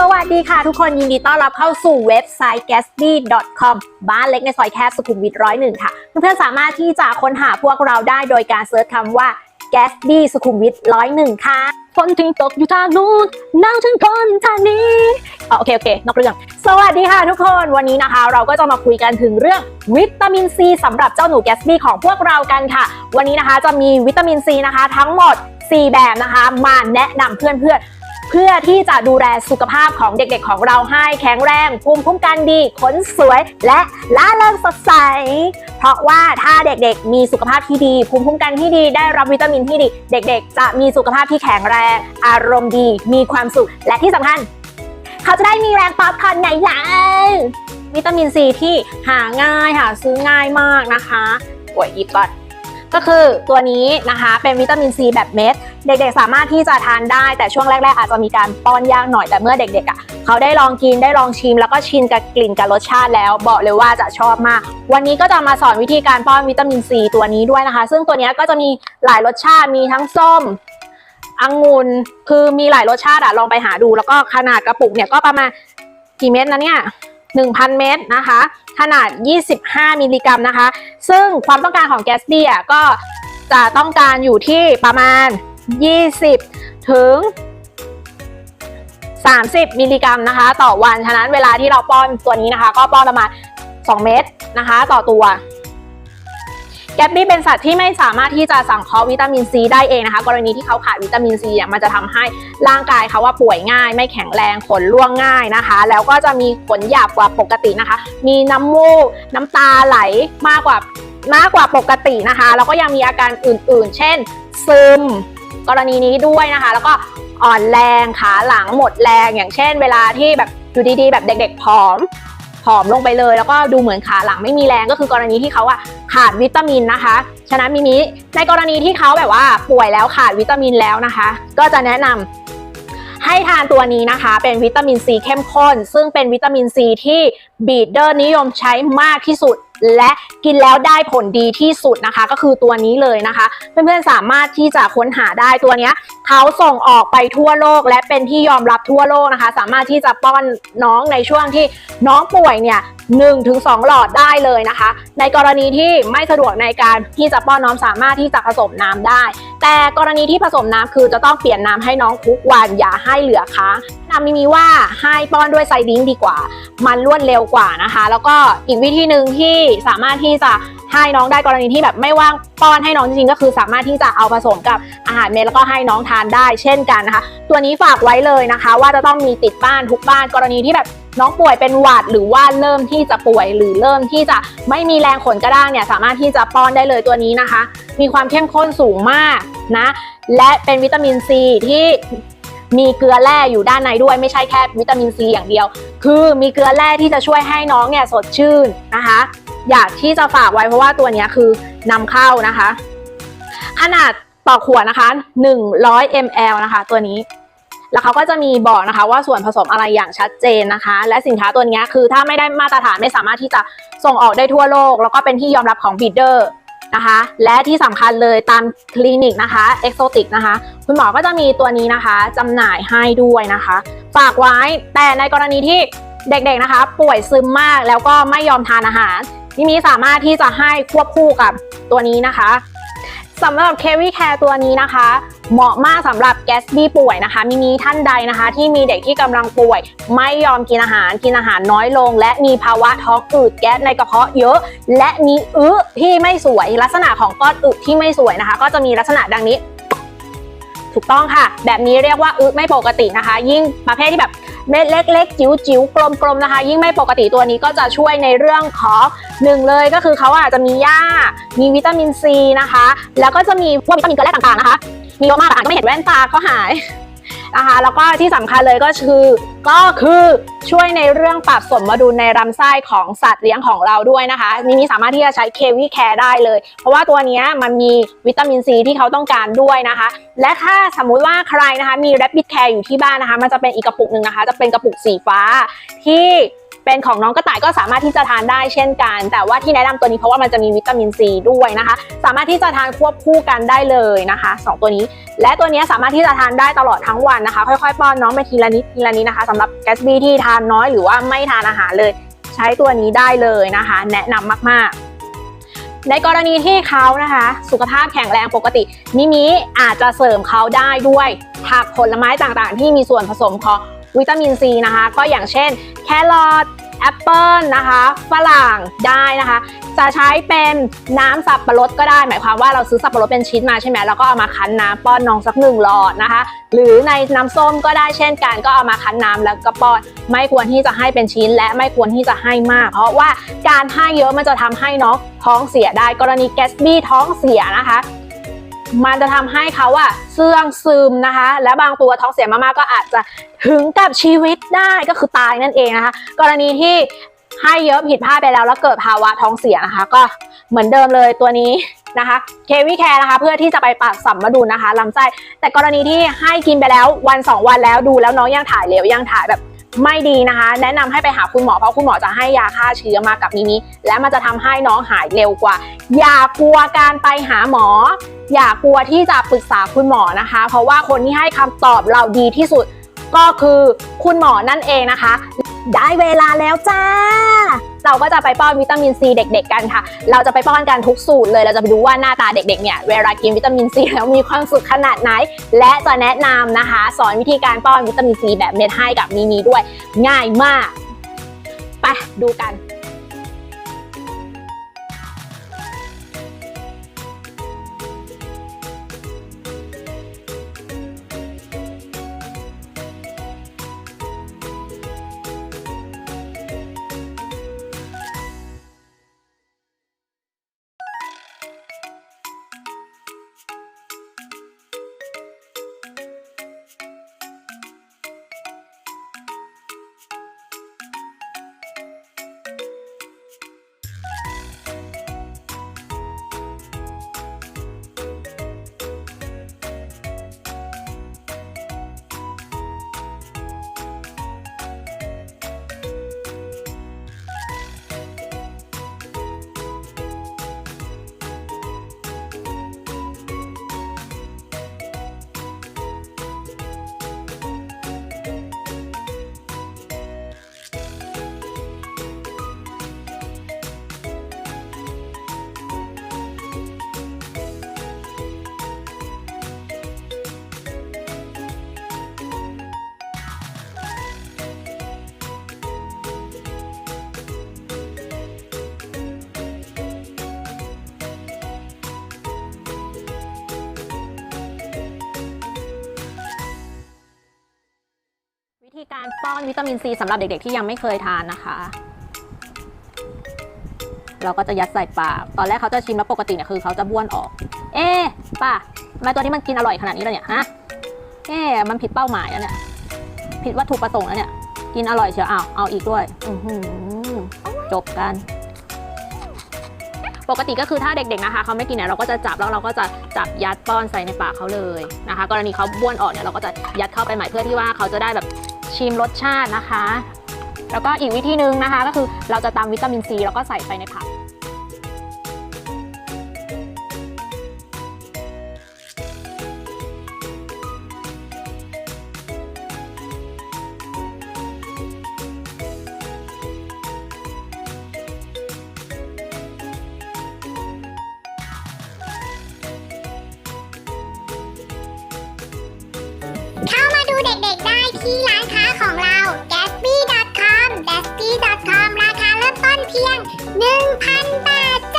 สวัสดีค่ะทุกคนยินดีต้อนรับเข้าสู่เว็บไซต์ gatsby.com บ้านเล็กในซอยแคบสุขุมวิทร้อยหนึ่งค่ะ เพื่อนๆสามารถที่จะค้นหาพวกเราได้โดยการเซิร์ชคำว่า gatsby สุขุมวิทร้อยหนึ่งค่ะฝนทิ้งตกอยู่ทางนู้นหนาวถึงคนทางนี้อ๋อโอเคโอเคนอกเรื่อง สวัสดีค่ะทุกคนวันนี้นะคะ เราก็จะมาคุยกันถึงเรื่องวิตามินซีสำหรับเจ้าหนูแกสบี้ของพวกเรากันค่ะ วันนี้นะคะจะมีวิตามินซีนะคะ ทั้งหมด 4 แบบนะคะ มาแนะนำเพื่อนๆ เพื่อที่จะดูแลสุขภาพของเด็กๆของเราให้แข็งแรงภูมิคุ้มกันดีขนสวยและล่าเริงสดใส เพราะว่าถ้าเด็กๆ มีสุขภาพที่ดี ภูมิคุ้มกันที่ดี ได้รับวิตามินที่ดี เด็กๆ จะมีสุขภาพที่แข็งแรง อารมณ์ดี มีความสุข และที่สำคัญ เขาจะได้มีแรงป๊อปคอร์นไงล่ะวิตามินซีที่หาง่ายหาซื้อง่ายมากนะคะป่วยหยิบก่อนก็คือตัวนี้นะคะเป็นวิตามินซีแบบเม็ด เด็กๆ สามารถที่จะทานได้ แต่ช่วงแรกๆ อาจจะมีการป้อนยากหน่อยแต่เมื่อเด็กๆอะเขาได้ลองกินได้ลองชิม แล้วก็ชินกับกลิ่นกับรสชาติแล้ว บอกเลยว่าจะชอบมาก วันนี้ก็จะมาสอนวิธีการป้อนวิตามินซีตัวนี้ด้วยนะคะ ซึ่งตัวนี้ก็จะมีหลายรสชาติมีทั้งส้มองุ่นคือมีหลายรสชาติอะลองไปหาดูแล้วก็ขนาดกระปุกเนี่ยก็ประมาณกี่เม็ดนะเนี่ย1,000 เม็ดนะคะ ขนาด 25 มิลลิกรัมนะคะ ซึ่งความต้องการของแกสบี้อะก็จะต้องการอยู่ที่ประมาณ 20 ถึง 30 มิลลิกรัมนะคะ ต่อวัน ฉะนั้นเวลาที่เราป้อนตัวนี้นะคะ ก็ป้อนประมาณ 2 เม็ดนะคะ ต่อตัวแกปบี้เป็นสัตว์ที่ไม่สามารถที่จะสังเคราะห์วิตามินซีได้เองนะคะ กรณีที่เขาขาดวิตามินซีเนี่ยมันจะทำให้ร่างกายเขาว่าป่วยง่าย ไม่แข็งแรงขนร่วงง่ายนะคะ แล้วก็จะมีขนหยาบกว่าปกตินะคะ มีน้ำมูกน้ำตาไหลมากกว่ามากกว่าปกตินะคะ แล้วก็ยังมีอาการอื่นๆ เช่น ซึม กรณีนี้ด้วยนะคะ แล้วก็อ่อนแรงขาหลังหมดแรงอย่างเช่น เวลาที่แบบอยู่ดีๆ แบบเด็ก ๆ ผอมผอมลงไปเลย แล้วก็ดูเหมือนขาหลังไม่มีแรงก็คือกรณีที่เขาอะขาดวิตามินนะคะ ฉะนั้นมิมิในกรณีที่เขาแบบว่าป่วยแล้วขาดวิตามินแล้วนะคะ ก็จะแนะนำให้ทานตัวนี้นะคะ เป็นวิตามินซีเข้มข้น ซึ่งเป็นวิตามินซีที่บีดเดอร์นิยมใช้มากที่สุด และกินแล้วได้ผลดีที่สุดนะคะ ก็คือตัวนี้เลยนะคะ เพื่อนๆสามารถที่จะค้นหาได้ตัวนี้เขาส่งออกไปทั่วโลก และเป็นที่ยอมรับทั่วโลกนะคะ สามารถที่จะป้อนน้องในช่วงที่น้องป่วยเนี่ย1ถึง2หลอดได้เลยนะคะ ในกรณีที่ไม่สะดวกในการที่จะป้อนน้องสามารถที่จะผสมน้ำได้ แต่กรณีที่ผสมน้ำคือจะต้องเปลี่ยนน้ำให้น้องทุกวันอย่าให้เหลือค้างำมิมีว่าให้ป้อนด้วยไซดิ้งดีกว่า มันรวดเร็วกว่านะคะ แล้วก็อีกวิธีหนึ่งที่สามารถที่จะให้น้องได้กรณีที่แบบไม่ว่างป้อนให้น้องจริงๆก็คือสามารถที่จะเอาผสมกับอาหารเม็ดแล้วก็ให้น้องทานได้เช่นกันนะคะ ตัวนี้ฝากไว้เลยนะคะ ว่าจะต้องมีติดบ้านทุกบ้านกรณีที่แบบน้องป่วยเป็นหวัดหรือว่าเริ่มที่จะป่วยหรือเริ่มที่จะไม่มีแรงขนกระด้างเนี่ยสามารถที่จะป้อนได้เลยตัวนี้นะคะ มีความเข้มข้นสูงมากนะ และเป็นวิตามินซีที่ มีเกลือแร่อยู่ด้านในด้วยไม่ใช่แค่วิตามินซีอย่างเดียว คือมีเกลือแร่ที่จะช่วยให้น้องเนี่ยสดชื่นนะคะ อยากที่จะฝากไว้เพราะว่าตัวนี้คือนำเข้านะคะ ขนาดต่อขวดนะคะ 100 ml นะคะ ตัวนี้แล้วเขาก็จะมีบอกนะคะว่าส่วนผสมอะไรอย่างชัดเจนนะคะ และสินค้าตัวนี้คือถ้าไม่ได้มาตรฐานไม่สามารถที่จะส่งออกได้ทั่วโลก แล้วก็เป็นที่ยอมรับของบีดเดอร์ นะคะ และที่สำคัญเลยตามคลินิกนะคะเอ็กโซติกนะคะ คุณหมอก็จะมีตัวนี้นะคะจำหน่ายให้ด้วยนะคะ ฝากไว้แต่ในกรณีที่เด็กๆนะคะ ป่วยซึมมากแล้วก็ไม่ยอมทานอาหารมิมีสามารถที่จะให้ควบคู่กับตัวนี้นะคะ สำหรับเควีแคร์ตัวนี้นะคะ เหมาะมากสำหรับแกสบี้ป่วยนะคะ มีมีท่านใดนะคะ ที่มีเด็กที่กำลังป่วย ไม่ยอมกินอาหารกินอาหารน้อยลง และมีภาวะท้องอืดแก๊สในกระเพาะเยอะ และมีอึที่ไม่สวยลักษณะของก้อนอึที่ไม่สวยนะคะ ก็จะมีลักษณะดังนี้ ถูกต้องค่ะ แบบนี้เรียกว่าอึไม่ปกตินะคะ ยิ่งประเภทที่แบบเม็ดเล็กๆ จิ๋วจิ๋วๆกลมๆนะคะ ยิ่งไม่ปกติตัวนี้ก็จะช่วยในเรื่องของหนึ่งเลยก็คือเขาอาจจะมีหญ้า มีวิตามินซีนะคะ แล้วก็จะมีพวกวิตามินเกลือแร่ต่างๆนะคะ มีเยอะมากอ่านก็ไม่เห็นแว่นตาก็หาย นะคะ แล้วก็ที่สำคัญเลยก็คือก็คือช่วยในเรื่องปรับสมดุลในลาไส้ของสัตว์เลี้ยงของเราด้วยนะคะมินี่สามารถที่จะใช้เควีแคร์ได้เลย เพราะว่าตัวนี้มันมีวิตามินซีที่เขาต้องการด้วยนะคะ และถ้าสมมุติว่าใครนะคะมี Rapid Care อยู่ที่บ้านนะคะ มันจะเป็นอีกกระปุกหนึ่งนะคะ จะเป็นกระปุกสีฟ้าที่ เป็นของน้องกระต่ายก็สามารถที่จะทานได้เช่นกัน แต่ว่าที่แนะนำตัวนี้เพราะว่ามันจะมีวิตามินซีด้วยนะคะ สามารถที่จะทานควบคู่กันได้เลยนะคะสองตัวนี้ และตัวนี้สามารถที่จะทานได้ตลอดทั้งวันนะคะ ค่อยๆป้อนน้องไปทีละนิดทีละนิดนะคะสำหรับแกสบี้ที่ทานน้อยหรือว่าไม่ทานอาหารเลย ใช้ตัวนี้ได้เลยนะคะ แนะนำมากๆในกรณีที่เขานะคะ สุขภาพแข็งแรงปกติ มิมิอาจจะเสริมเขาได้ด้วยผักผลไม้ต่างๆ ที่มีส่วนผสมของ วิตามินซีนะคะ ก็อย่างเช่นแครอทแอปเปิลนะคะฝรั่งได้นะคะ จะใช้เป็นน้ำสับปะรดก็ได้ หมายความว่าเราซื้อสับปะรดเป็นชิ้นมาใช่ไหมแล้วก็เอามาคั้นน้ำป้อนน้องสักหนึ่งหลอดนะคะ หรือในน้ำส้มก็ได้เช่นกันก็เอามาคั้นน้ำแล้วก็ป้อนไม่ควรที่จะให้เป็นชิ้น และไม่ควรที่จะให้มาก เพราะว่าการให้เยอะมันจะทำให้น้องท้องเสียได้กรณีแกสบี้ท้องเสียนะคะมันจะทำให้เขาอะเสื่องซึมนะคะ และบางตัวท้องเสียมากๆก็อาจจะ ถึงกับชีวิตได้ก็คือตายนั่นเองนะคะ กรณีที่ให้เยอะผิดพลาดไปแล้วแล้วเกิดภาวะท้องเสียนะคะ ก็เหมือนเดิมเลยตัวนี้นะคะเควีแคร์นะคะเพื่อที่จะไปปรับสัมมาดุลนะคะลำไส้แต่กรณีที่ให้กินไปแล้ววันสองวันแล้วดูแล้วน้องยังถ่ายเหลวยังถ่ายแบบไม่ดีนะคะ แนะนำให้ไปหาคุณหมอเพราะคุณหมอจะให้ยาฆ่าเชื้อมากับมิมิและมันจะทำให้น้องหายเร็วกว่า อย่ากลัวการไปหาหมอ อย่ากลัวที่จะปรึกษาคุณหมอนะคะ เพราะว่าคนที่ให้คำตอบเราดีที่สุด ก็คือคุณหมอนั่นเองนะคะ ได้เวลาแล้วจ้า เราก็จะไปป้อนวิตามินซีเด็ก ๆ กันค่ะ เราจะไปป้อนกันทุกสูตรเลย เราจะไปดูว่าหน้าตาเด็กๆเนี่ยเวลากินวิตามินซีแล้วมีความสุขขนาดไหน และจะแนะนำนะคะ สอนวิธีการป้อนวิตามินซีแบบเม็ดให้กับมีนีด้วย ง่ายมาก ไปดูกัน ป้อนวิตามินซีสำหรับเด็กๆที่ยังไม่เคยทานนะคะ เราก็จะยัดใส่ปาก ตอนแรกเขาจะชิมแล้วปกติเนี่ยคือเขาจะบ้วนออก เอ๊ป้าทำไมตัวนี้มันกินอร่อยขนาดนี้แล้วเนี่ยฮะเอ๊มันผิดเป้าหมายแล้วเนี่ยผิดวัตถุประสงค์แล้วเนี่ย กินอร่อยเชียวเอาเอาอีกด้วยอือหือจบกัน ปกติก็คือถ้าเด็กๆนะคะเขาไม่กินเนี่ยเราก็จะจับแล้วเราก็จะจับยัดป้อนใส่ในปากเขาเลยนะคะ กรณีเขาบ้วนออกเนี่ยเราก็จะยัดเข้าไปใหม่เพื่อที่ว่าเขาจะได้แบบ ชิมรสชาตินะคะ แล้วก็อีกวิธีหนึ่งนะคะ ก็คือเราจะตามวิตามินซีแล้วก็ใส่ไปในผักเข้ามาดูเด็กๆได้ที่ร้าน เพียง 1,000 บาท